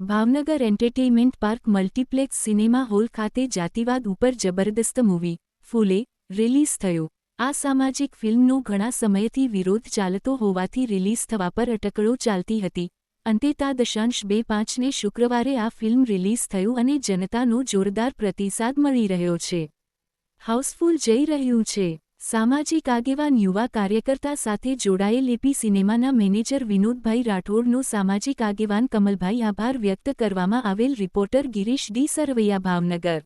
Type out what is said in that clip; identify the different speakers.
Speaker 1: Bhavnagar entertainment park multiplex cinema hall ખાતે જાતિવાદ ઉપર જબરદસ્ત મૂવી, ફૂલે, રિલીઝ થયો. આ સામાજિક ફિલ્મનો ઘણા સમયથી વિરોધ ચાલતો હોવાથી રિલીઝ થવા પર અટકળો ચાલતી હતી. અંતે તા દશાંશ બે પાંચને શુક્રવારે આ ફિલ્મ રિલીઝ થયું અને જનતાનો જોરદાર પ્રતિસાદ મળી રહ્યો છે. હાઉસફુલ જઈ રહ્યું છે. સામાજિક આગેવાન યુવા કાર્યકર્તા સાથે જોડાયેલ એપી સિનેમાના મેનેજર વિનોદભાઈ રાઠોડનો સામાજિક આગેવાન કમલભાઈ આભાર વ્યક્ત કરવામાં આવેલ રિપોર્ટર ગિરીશ ડી સરવૈયા ભાવનગર.